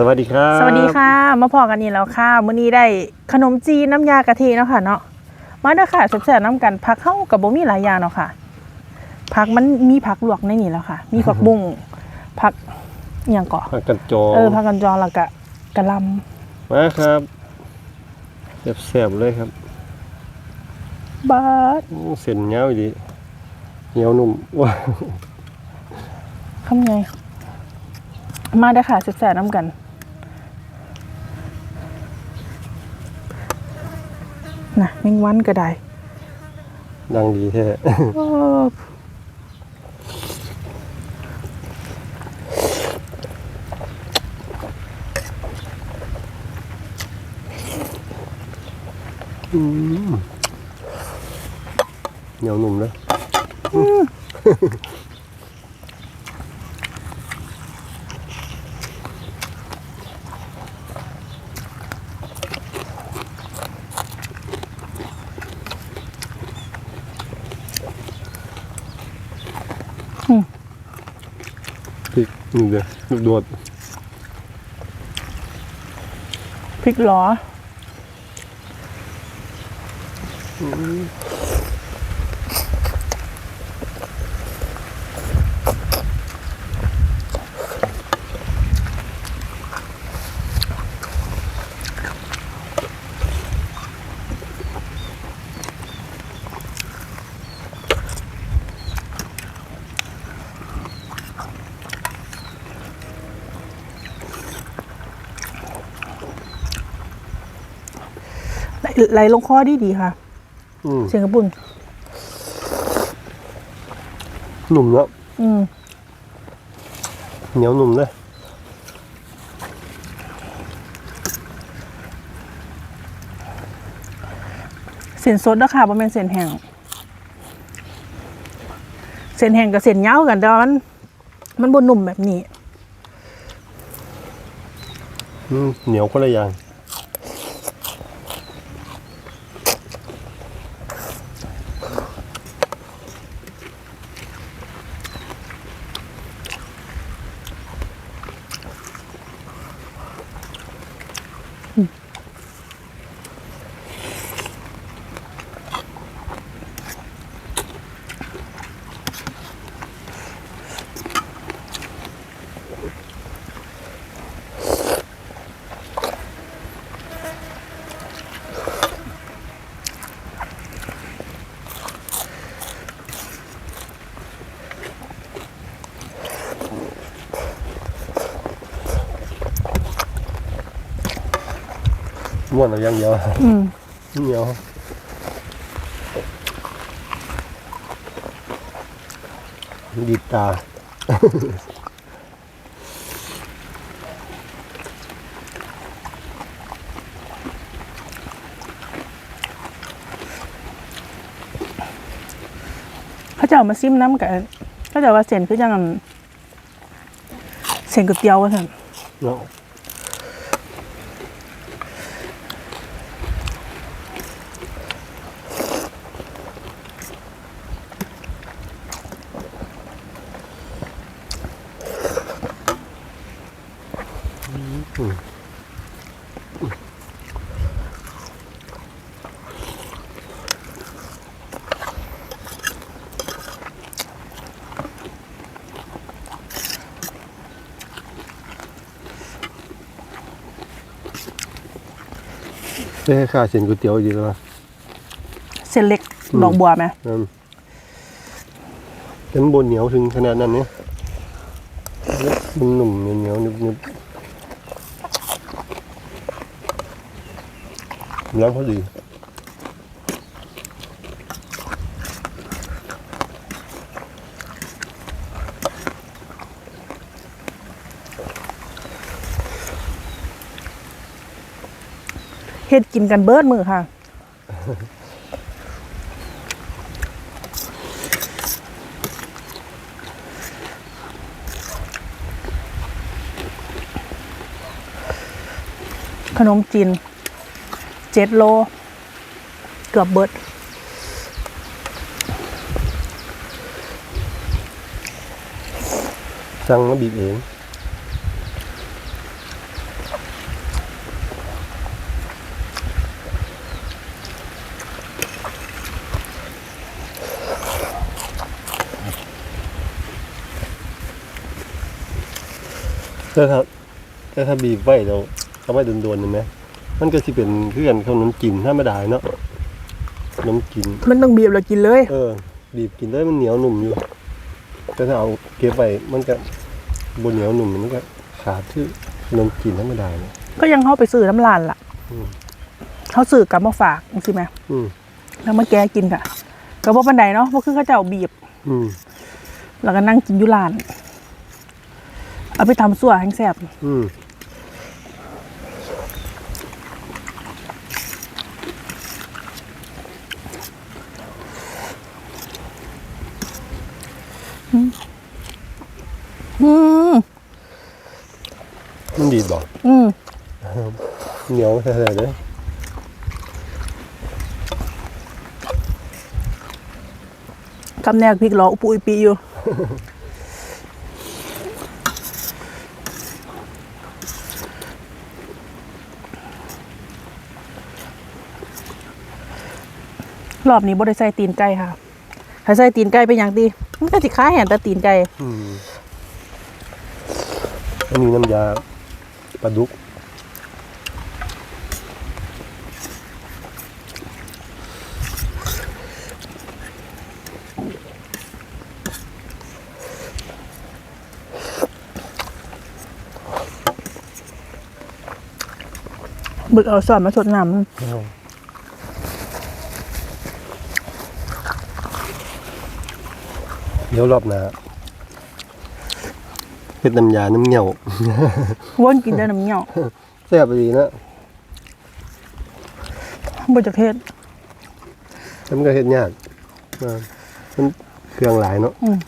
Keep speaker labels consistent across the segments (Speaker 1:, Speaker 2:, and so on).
Speaker 1: สวัสดีครับ
Speaker 2: สวัสดีค่ะ มาพอกันนี่แล้วค่ะมื้อนี้ได้ขนมจีนน้ำยากะทิเนาะค่ะเนาะมาเด้อค่ะแซ่บๆน้ำกันผักเข้ากับบ่มีหลายอย่างเนาะค่ะ ผักมันมีผักลวกในนี่แล้วค่ะ มีผักบุ้งผักอหย่างเกาะ
Speaker 1: ผักกันจอง
Speaker 2: เออผักกันจองแล้วก็กะหล่
Speaker 1: มาครับแซ่บๆเลยครับำ
Speaker 2: บาด
Speaker 1: อู้เส้นเหนียวดีเหนียวนุ่มว้าว
Speaker 2: คำไงมาเด้อค่ะแซ่บๆน้ำกัน น่ะแมงวันก็ได้
Speaker 1: ดังดีแท้เหนียวหนุ่มเลย พริกนี่เลยลูกโดด
Speaker 2: พริกหรอ ไหลไหลลงคอดีดีๆค่ะ
Speaker 1: อืม
Speaker 2: เสียงกระปุ่น
Speaker 1: นุ่มแล้ว
Speaker 2: อืม
Speaker 1: เหนียวนุ่มเลย
Speaker 2: เส้นสดนะค่ะบ่แม่นเส้นแห้งเส้นแห้งกับเส้นเหย้ากันดอน มันบ่นุ่มแบบนี้
Speaker 1: อืมเหนียวคนละอย่าง ม้วนเอาอย่างเดียว
Speaker 2: อืม
Speaker 1: เหนียวดีดตา
Speaker 2: เขาจะเอามาซิมน้ำกันเขาจะว่าเส้นคือจังเส้นก๋วยเตี๋ยวว่าซั่น
Speaker 1: เนาะ ได้ให้ค่าเส้นก๋วยเตี๋ยวดีแล้วนะ
Speaker 2: เส้นเล็ก
Speaker 1: อืม
Speaker 2: ดอกบัวไหม
Speaker 1: นั่นเป็นบนเหนียวถึงขนาดนั้นเนี่ยมันหนุ่มเหนียวๆนึบๆแล้วพอดี
Speaker 2: เฮ็ดกินกันเบิดมือค่ะ ขนมจีนเจ็ดโล เกือบเบิด
Speaker 1: สั่งมาบีบเอง แต่ถ้าแต่ถ้าบีบไว้เราเอาไว้โดนๆเห็นไหมมันก็สิเป็นคือกันขนมจีนธรรมดาเนาะขนมจีน
Speaker 2: มันต้องบีบแล้วกินเลย
Speaker 1: เออ บีบกินได้มันเหนียวหนุ่มอยู่ แต่ถ้าเอาเก็บไว้มันก็บนเหนียวหนุ่มมันก็ขาดที่ขนมจีนธรรมดาเนี่ย
Speaker 2: ก็ยังเข้าไปซื้อน้ำลานล่ะ
Speaker 1: อืม
Speaker 2: เขาซื้อกลับมาฝากใช่ไหม
Speaker 1: อืม
Speaker 2: แล้วมาแกะกินค่ะก็บ่ปันไดเนาะเพราะคือเขาเจ้าบีบ
Speaker 1: อืม
Speaker 2: แล้วก็นั่งกินอยุลาน เอาไปทำสั่วแห้งแซ่บ
Speaker 1: อืม
Speaker 2: อืม
Speaker 1: มันดีบอก
Speaker 2: อืม
Speaker 1: เหนียวแท้ๆเลย
Speaker 2: คำแนกพริกหลออุปุยปีอยู่ รอบนี้บ่ได้ใส่ตีนไก่ค่ะถ้าใส่ตีนไก่เป็นอย่างดีมันก็สิค้าแห่นแต่ตีนไก่
Speaker 1: อืมอันนี้น้ำยาปลาดุก
Speaker 2: บึกเอาส่วนมาสดน้ำ
Speaker 1: เดี๋ยวรอบหน้าเฮ็ดน้ำยาน้ำเหนียว
Speaker 2: วนกินได้น้ำเหนียว
Speaker 1: แซ่บดีนะ
Speaker 2: บ่จะเฮ็ด
Speaker 1: แต่มันก็เฮ็ดยากอ่ามันเครื่องหลายเนาะ
Speaker 2: อืม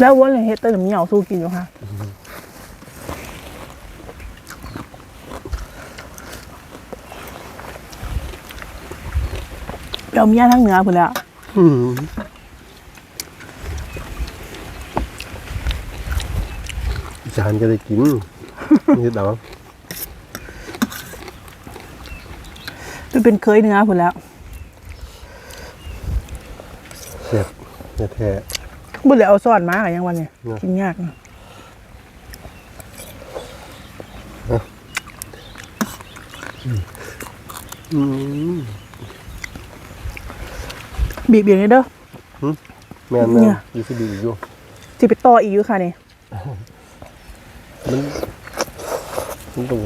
Speaker 2: แล้ววนเลยเฮ็ดแต่น้ำเหนียวสู้กินอยู่ค่ะ เราเมียทั้งเหนือพุ่นแหล้ว
Speaker 1: อืมอีสานก็ได้กิน นี่ดอก
Speaker 2: ไปเป็นเคยเหนือพุ่นแหล้ว
Speaker 1: แซ่บแท้
Speaker 2: บ่เลยเอาซ่อนมาอะยังวันนี้
Speaker 1: เนอะ
Speaker 2: กินยากนะ
Speaker 1: ๆอืม
Speaker 2: บีบอย่างนี้เด้อ
Speaker 1: แม่น
Speaker 2: เนี่
Speaker 1: นะ
Speaker 2: ย
Speaker 1: ยูซีบีอยู่
Speaker 2: สิไปต่ออีกอยู่ค่ะนี่
Speaker 1: มันมันต้อง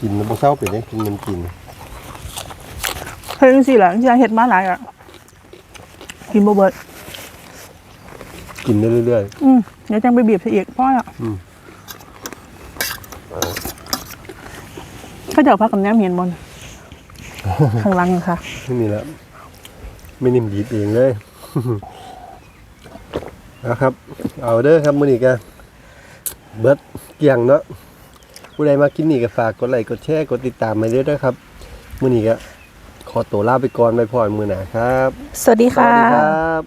Speaker 1: กินมันบ่เศร้าไปได้กินมันกิน
Speaker 2: เฮ็ดจังซี่ล่ะจังซี่เฮ็ดมาหลายอะกินบ่เบิด
Speaker 1: กินได้เรื่อย
Speaker 2: อืมเดี๋ยวจังไปบีบซะอีกพอแล้ว
Speaker 1: อืม
Speaker 2: ก็จะเอาพักกับแหนมเห็นบนข้างหลังค่ะ
Speaker 1: ๆไม่มีแล้ว ไม่นิ่มบีบเองเลยนะครับ เอาเด้อครับมื้อนี้ก็เบิดเกี่ยงเนาะผู้ใดมากินนี่ก็ฝากกดไลค์กดแชร์กดติดตามมาด้วยนะครับมื้อนี้ก็ขอตัวลาไปก่อนไปพรมื้อหน้าครับ
Speaker 2: สวัสดี
Speaker 1: สวั
Speaker 2: ค่ะ
Speaker 1: สดีครับ